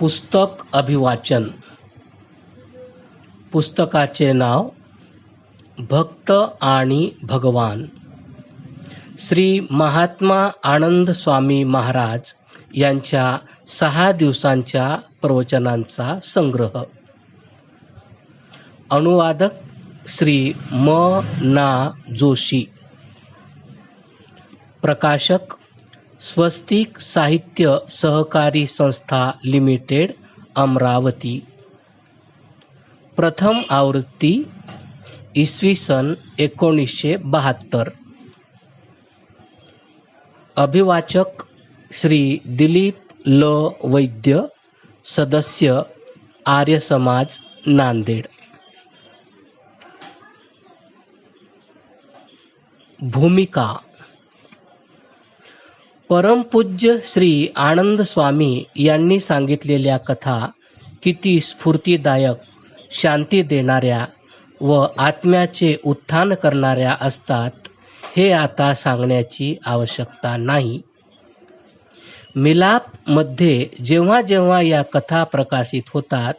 पुस्तक अभिवाचन. पुस्तकाचे नाव भक्त आणि भगवान. श्री महात्मा आनंद स्वामी महाराज यांच्या सहा दिवसांच्या प्रवचनांचा संग्रह. अनुवादक श्री म. ना जोशी. प्रकाशक स्वस्तिक साहित्य सहकारी संस्था लिमिटेड अमरावती. प्रथम आवृत्ती इसवी सन एकोणीसशे बहात्तर. अभिवाचक श्री दिलीप ल. वैद्य सदस्य आर्य समाज नांदेड. भूमिका परमपूज्य श्री आनंद स्वामी यांनी सांगितलेल्या कथा किती स्फूर्तीदायक शांती देणाऱ्या व आत्म्याचे उत्थान करणाऱ्या असतात हे आता सांगण्याची आवश्यकता नाही. मिलापमध्ये जेव्हा जेव्हा या कथा प्रकाशित होतात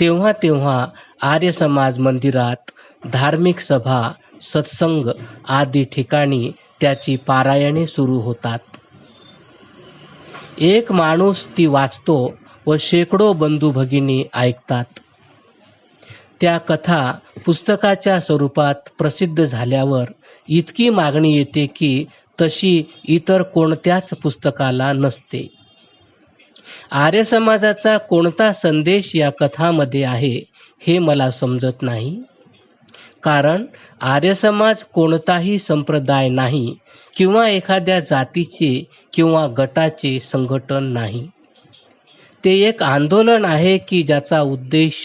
तेव्हा तेव्हा आर्य समाज मंदिरात धार्मिक सभा सत्संग आदी ठिकाणी त्याची पारायणे सुरू होतात. एक माणूस ती वाचतो व शेकडो बंधू भगिनी ऐकतात. त्या कथा पुस्तकाच्या स्वरूपात प्रसिद्ध झाल्यावर इतकी मागणी येते की तशी इतर कोणत्याच पुस्तकाला नसते. आर्य समाजाचा कोणता संदेश या कथामध्ये आहे हे मला समजत नाही. कारण आर्य समाज कोणताही संप्रदाय नाही किंवा एखाद्या जातीचे किंवा गटाचे संघटन नाही. ते एक आंदोलन आहे की ज्याचा उद्देश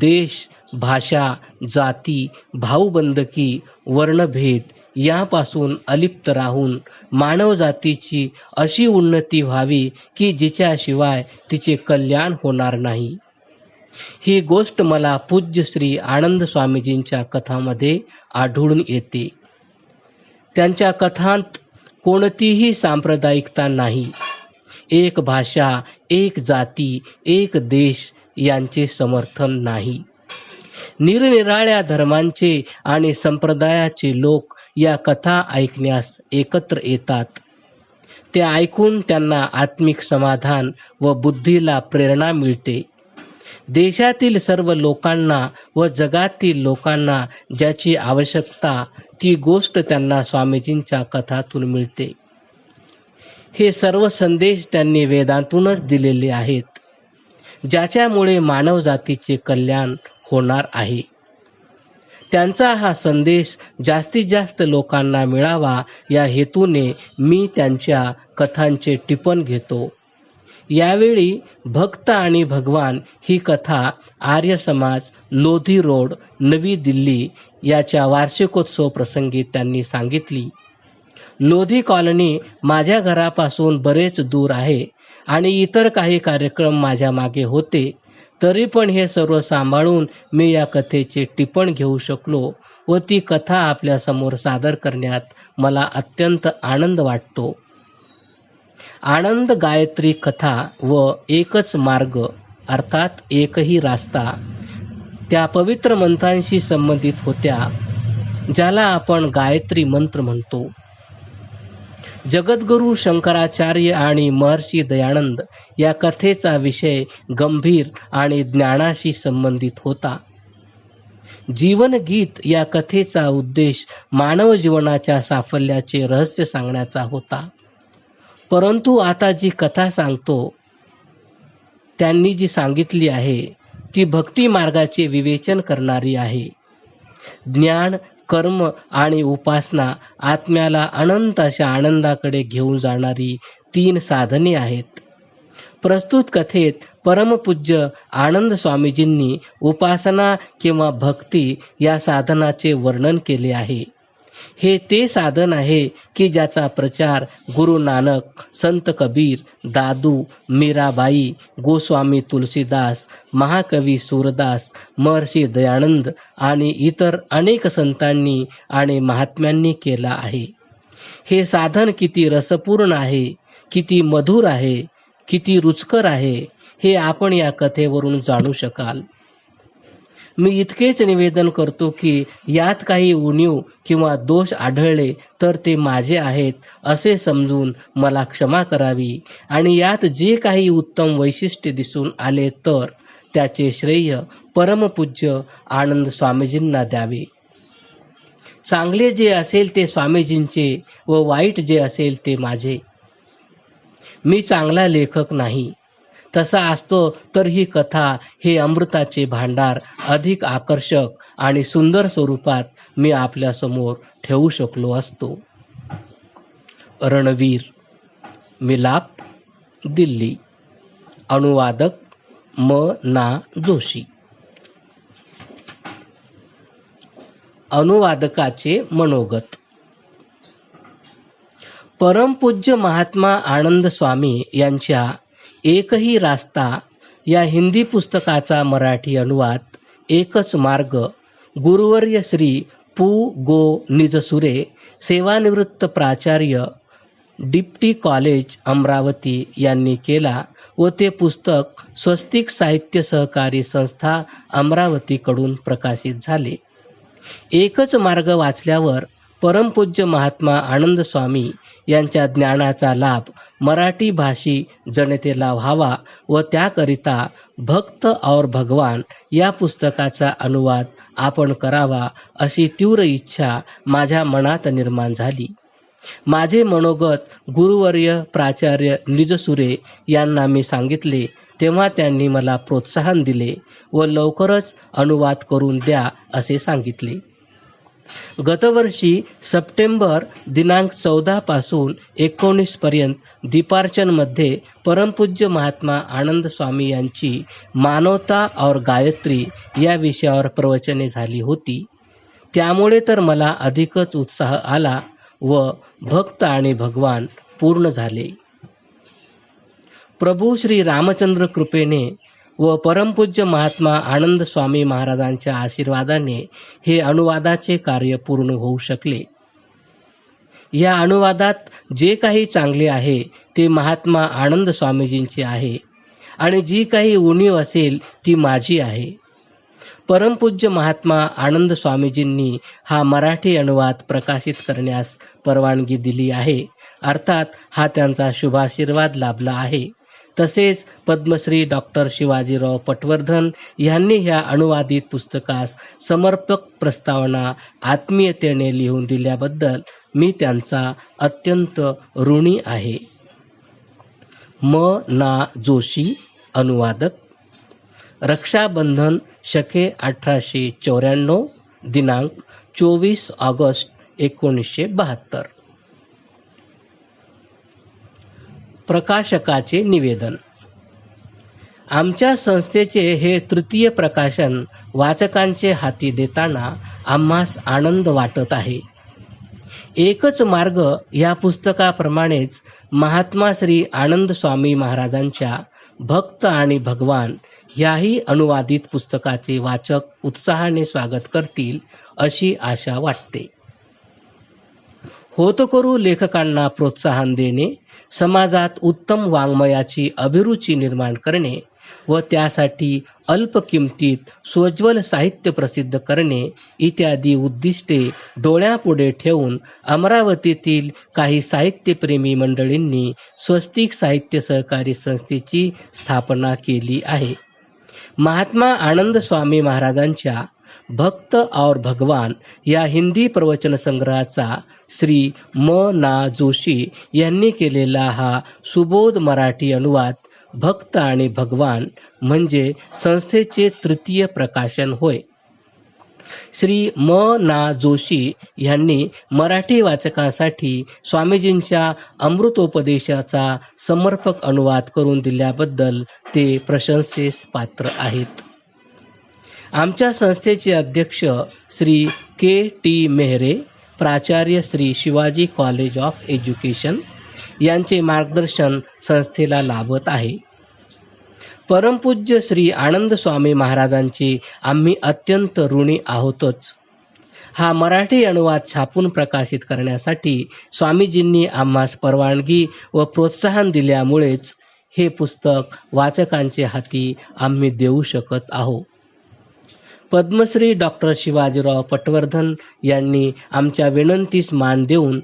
देश भाषा जाती भाऊबंदकी वर्णभेद यापासून अलिप्त राहून मानवजातीची अशी उन्नती व्हावी की जिच्याशिवाय तिचे कल्याण होणार नाही. ही गोष्ट मला पूज्य श्री आनंद स्वामीजींच्या कथामध्ये आढळून येते. त्यांच्या कथांत कोणतीही सांप्रदायिकता नाही. एक भाषा एक जाती एक देश यांचे समर्थन नाही. निरनिराळ्या धर्मांचे आणि संप्रदायाचे लोक या कथा ऐकण्यास एकत्र येतात. ते ऐकून त्यांना आत्मिक समाधान व बुद्धीला प्रेरणा मिळते. देशातील सर्व लोकांना व जगातील लोकांना ज्याची आवश्यकता ती गोष्ट त्यांना स्वामीजींच्या कथातून मिळते. हे सर्व संदेश त्यांनी वेदांतूनच दिलेले आहेत. ज्याच्यामुळे मानवजातीचे कल्याण होणार आहे. त्यांचा हा संदेश जास्तीत जास्त लोकांना मिळावा या हेतूने मी त्यांच्या कथांचे टिपण घेतो. यावेळी भक्त आणि भगवान ही कथा आर्य समाज लोधी रोड नवी दिल्ली याच्या वार्षिकोत्सव प्रसंगी त्यांनी सांगितली. लोधी कॉलनी माझ्या घरापासून बरेच दूर आहे आणि इतर काही कार्यक्रम माझ्या मागे होते. तरी पण हे सर्व सांभाळून मी या कथेचे टिपण घेऊ शकलो व ती कथा आपल्यासमोर सादर करण्यात मला अत्यंत आनंद वाटतो. आनंद गायत्री कथा व एकच मार्ग अर्थात एकही रास्ता त्या पवित्र मंत्रांशी संबंधित होत्या ज्याला आपण गायत्री मंत्र म्हणतो. जगद्गुरू शंकराचार्य आणि महर्षी दयानंद या कथेचा विषय गंभीर आणि ज्ञानाशी संबंधित होता. जीवनगीत या कथेचा उद्देश मानव जीवनाच्या साफल्याचे रहस्य सांगण्याचा होता. परंतु आता जी कथा सांगतो त्यांनी जी सांगितली आहे ती भक्ती मार्गाचे विवेचन करणारी आहे. ज्ञान कर्म आणि उपासना आत्म्याला अनंत अशा आनंदाकडे घेऊन जाणारी तीन साधने आहेत. प्रस्तुत कथेत परमपूज्य आनंद स्वामीजींनी उपासना किंवा भक्ती या साधनाचे वर्णन केले आहे. हे ते साधन आहे की ज्याचा प्रचार गुरु नानक संत कबीर दादू मीराबाई गोस्वामी तुलसीदास महाकवी सूरदास महर्षी दयानंद आणि इतर अनेक संतांनी आणि महात्म्यांनी केला आहे. हे साधन किती रसपूर्ण आहे किती मधुर आहे किती रुचकर आहे हे आपण या कथेवरून जाणू शकाल. मी इतकेच निवेदन करतो की यात काही उणीव किंवा दोष आढळले तर ते माझे आहेत असे समजून मला क्षमा करावी. आणि यात जे काही उत्तम वैशिष्ट्य दिसून आले तर त्याचे श्रेय परमपूज्य आनंद स्वामीजींना द्यावे. चांगले जे असेल ते स्वामीजींचे व वाईट जे असेल ते माझे. मी चांगला लेखक नाही. तसा असतो तर ही कथा हे अमृताचे भांडार अधिक आकर्षक आणि सुंदर स्वरूपात मी आपल्यासमोर ठेवू शकलो असतो. रणवीर मिलाप दिल्ली. अनुवादक म. ना. जोशी. अनुवादकाचे मनोगत. परमपूज्य महात्मा आनंद स्वामी यांच्या एकही रास्ता या हिंदी पुस्तकाचा मराठी अनुवाद एकच मार्ग. गुरुवर्य श्री पू. गो. निजसुरे सेवानिवृत्त प्राचार्य डिप्टी कॉलेज अमरावती यांनी केला व ते पुस्तक स्वस्तिक साहित्य सहकारी संस्था अमरावतीकडून प्रकाशित झाले. एकच मार्ग वाचल्यावर परमपूज्य महात्मा आनंद स्वामी यांच्या ज्ञानाचा लाभ मराठी भाषी जनतेला व्हावा व त्याकरिता भक्त और भगवान या पुस्तकाचा अनुवाद आपण करावा अशी तीव्र इच्छा माझ्या मनात निर्माण झाली. माझे मनोगत गुरुवर्य प्राचार्य निजसुरे यांना मी सांगितले तेव्हा त्यांनी मला प्रोत्साहन दिले व लवकरच अनुवाद करून द्या असे सांगितले. गतवर्षी सप्टेंबर दिनांक चौदा पासून एकोणीस पर्यंत दीपार्चनमध्ये परमपूज्य महात्मा आनंद स्वामी यांची मानवता और गायत्री या विषयावर प्रवचने झाली होती. त्यामुळे तर मला अधिकच उत्साह आला व भक्त आणि भगवान पूर्ण झाले. प्रभू श्री रामचंद्र कृपेने व परमपूज्य महात्मा आनंद स्वामी महाराजांच्या आशीर्वादाने हे अनुवादाचे कार्य पूर्ण होऊ शकले. या अनुवादात जे काही चांगले आहे ते महात्मा आनंद स्वामीजींचे आहे आणि जी काही उणीव असेल ती माझी आहे. परमपूज्य महात्मा आनंद स्वामीजींनी हा मराठी अनुवाद प्रकाशित करण्यास परवानगी दिली आहे. अर्थात हा त्यांचा शुभाशीर्वाद लाभला आहे. तसेच पद्मश्री डॉक्टर शिवाजीराव पटवर्धन यांनी ह्या अनुवादित पुस्तकास समर्पक प्रस्तावना आत्मीयतेने लिहून दिल्याबद्दल मी त्यांचा अत्यंत ऋणी आहे. म. ना. जोशी अनुवादक. रक्षाबंधन शके अठराशे चौऱ्याण्णव दिनांक चोवीस ऑगस्ट एकोणीसशे बहात्तर. प्रकाशकाचे निवेदन. आमच्या संस्थेचे हे तृतीय प्रकाशन वाचकांचे हाती देताना आम्हास आनंद वाटत आहे. एकच मार्ग या पुस्तकाप्रमाणेच महात्मा श्री आनंद स्वामी महाराजांच्या भक्त आणि भगवान याही अनुवादित पुस्तकाचे वाचक उत्साहाने स्वागत करतील अशी आशा वाटते. होतकरू लेखकांना प्रोत्साहन देणे समाजात उत्तम वाङ्मयाची अभिरुची निर्माण करणे व त्यासाठी अल्प किमतीत स्वज्वल साहित्य प्रसिद्ध करणे इत्यादी उद्दिष्टे डोळ्यापुढे ठेवून अमरावतीतील काही साहित्यप्रेमी मंडळींनी स्वस्तिक साहित्य सहकारी संस्थेची स्थापना केली आहे. महात्मा आनंद स्वामी महाराजांच्या भक्त और भगवान या हिंदी प्रवचन संग्रहाचा श्री म. ना जोशी यांनी केलेला हा सुबोध मराठी अनुवाद भक्त आणि भगवान म्हणजे संस्थेचे तृतीय प्रकाशन होय. श्री म. ना जोशी यांनी मराठी वाचकांसाठी स्वामीजींच्या अमृतोपदेशाचा समर्पक अनुवाद करून दिल्याबद्दल ते प्रशंसेस पात्र आहेत. आमच्या संस्थेचे अध्यक्ष श्री के टी मेहरे प्राचार्य Shri Shivaji college of education यांचे मार्गदर्शन संस्थेला लाभत आहे. परमपूज्य श्री आनंद स्वामी महाराजांचे आम्ही अत्यंत ऋणी आहोतच. हा मराठी अनुवाद छापून प्रकाशित करण्यासाठी स्वामीजींनी आम्हास परवानगी व प्रोत्साहन दिल्यामुळेच हे पुस्तक वाचकांचे हाती आम्ही देऊ शकत आहोत. पद्मश्री डॉक्टर शिवाजीराव पटवर्धन यांनी आमच्या विनंतीस मान देऊन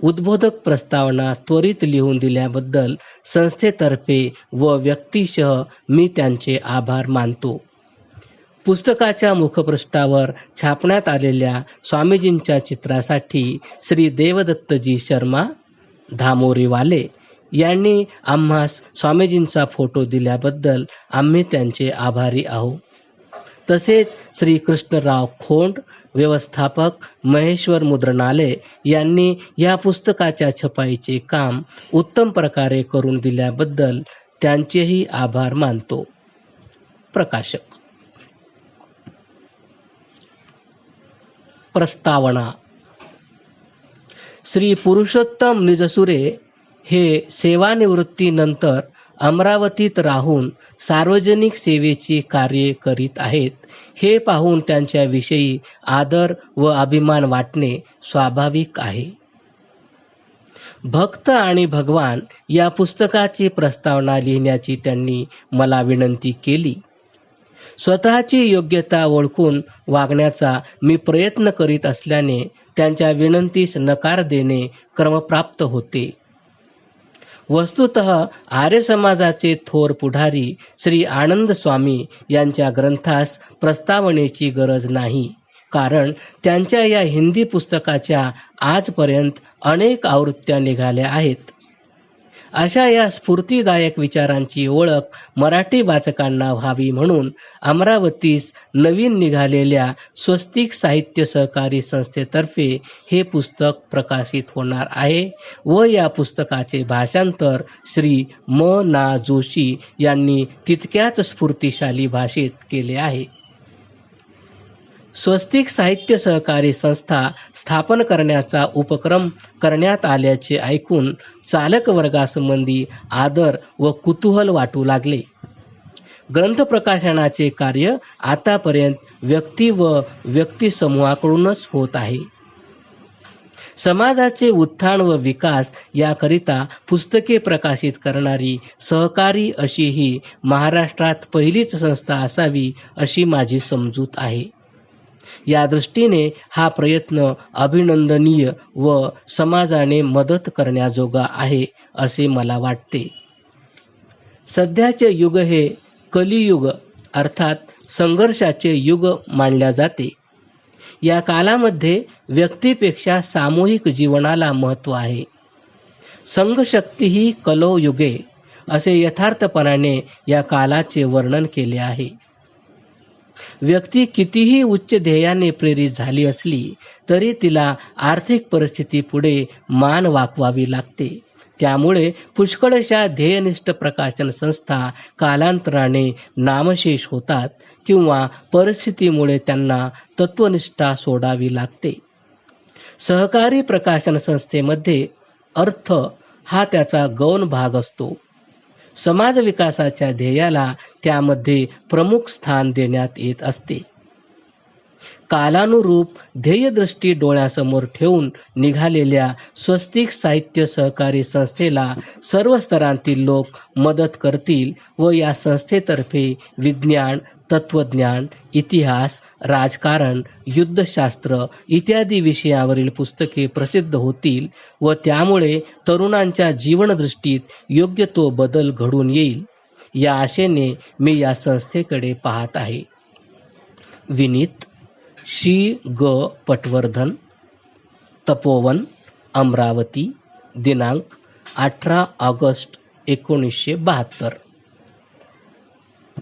उद्बोधक प्रस्तावना त्वरित लिहून दिल्याबद्दल संस्थेतर्फे व व्यक्तीशह मी त्यांचे आभार मानतो. पुस्तकाच्या मुखपृष्ठावर छापण्यात आलेल्या स्वामीजींच्या चित्रासाठी श्री देवदत्तजी शर्मा धामोरीवाले यांनी आम्हास स्वामीजींचा फोटो दिल्याबद्दल आम्ही त्यांचे आभारी आहोत. तसेच श्री कृष्णराव खोंड व्यवस्थापक महेश्वर मुद्रणालय यांनी या पुस्तकाच्या छपाईचे काम उत्तम प्रकारे करून दिल्याबद्दल त्यांचेही आभार मानतो. प्रकाशक. प्रस्तावना. श्री पुरुषोत्तम निजसुरे हे सेवानिवृत्तीनंतर अमरावतीत राहून सार्वजनिक सेवेची कार्य करीत आहेत. हे पाहून त्यांच्याविषयी आदर व अभिमान वाटणे स्वाभाविक आहे. भक्त आणि भगवान या पुस्तकाची प्रस्तावना लिहिण्याची त्यांनी मला विनंती केली. स्वतःची योग्यता ओळखून वागण्याचा मी प्रयत्न करीत असल्याने त्यांच्या विनंतीस नकार देणे क्रमप्राप्त होते. वस्तुत आर्य समाजाचे थोर पुढारी श्री आनंद स्वामी यांच्या ग्रंथास प्रस्तावनेची गरज नाही. कारण त्यांच्या या हिंदी पुस्तकाच्या आजपर्यंत अनेक आवृत्त्या निघाल्या आहेत. अशा या स्फूर्तीदायक विचारांची ओळख मराठी वाचकांना व्हावी म्हणून अमरावतीस नवीन निघालेल्या स्वस्तिक साहित्य सहकारी संस्थेतर्फे हे पुस्तक प्रकाशित होणार आहे व या पुस्तकाचे भाषांतर श्री म ना जोशी यांनी तितक्याच स्फूर्तिशाली भाषेत केले आहे. स्वस्तिक साहित्य सहकारी संस्था स्थापन करण्याचा उपक्रम करण्यात आल्याचे ऐकून चालक वर्गासंबंधी आदर व कुतूहल वाटू लागले. ग्रंथ प्रकाशनाचे कार्य आतापर्यंत व्यक्ती व व्यक्तिसमूहाकडूनच होत आहे. समाजाचे उत्थान व विकास याकरिता पुस्तके प्रकाशित करणारी सहकारी अशी ही महाराष्ट्रात पहिलीच संस्था असावी अशी माझी समजूत आहे. या दृष्टीने हा प्रयत्न अभिनंदनीय व समाजाने मदत करण्याजोगा आहे असे मला वाटते. सध्याचे युग हे कलियुग अर्थात संघर्षाचे युग मानल्या जाते. या कालामध्ये व्यक्तीपेक्षा सामूहिक जीवनाला महत्त्व आहे. संघशक्ती ही कलो युगे असे यथार्थपणाने या कालाचे वर्णन केले आहे. व्यक्ती कितीही उच्च ध्येयाने प्रेरित झाली असली तरी तिला आर्थिक परिस्थिती पुढे मान वाकवावी लागते. त्यामुळे पुष्कळशा ध्येयनिष्ठ प्रकाशन संस्था कालांतराने नामशेष होतात किंवा परिस्थितीमुळे त्यांना तत्वनिष्ठा सोडावी लागते. सहकारी प्रकाशन संस्थेमध्ये अर्थ हा त्याचा गौण भाग असतो. समाज विकासाच्या ध्येयाला त्यामध्ये प्रमुख स्थान देण्यात येत असते. कालानुरूप ध्येयदृष्टी डोळ्यासमोर ठेवून निघालेल्या स्वस्तिक साहित्य सहकारी संस्थेला सर्व स्तरांतील लोक मदत करतील व या संस्थेतर्फे विज्ञान तत्वज्ञान इतिहास राजकारण युद्धशास्त्र इत्यादी विषयावरील पुस्तके प्रसिद्ध होतील व त्यामुळे तरुणांच्या जीवनदृष्टीत योग्य तो बदल घडून येईल. या आशेने मी या संस्थेकडे पाहत आहे. विनीत शी ग. पटवर्धन तपोवन अमरावती दिनांक अठरा ऑगस्ट एकोणीसशे बहात्तर.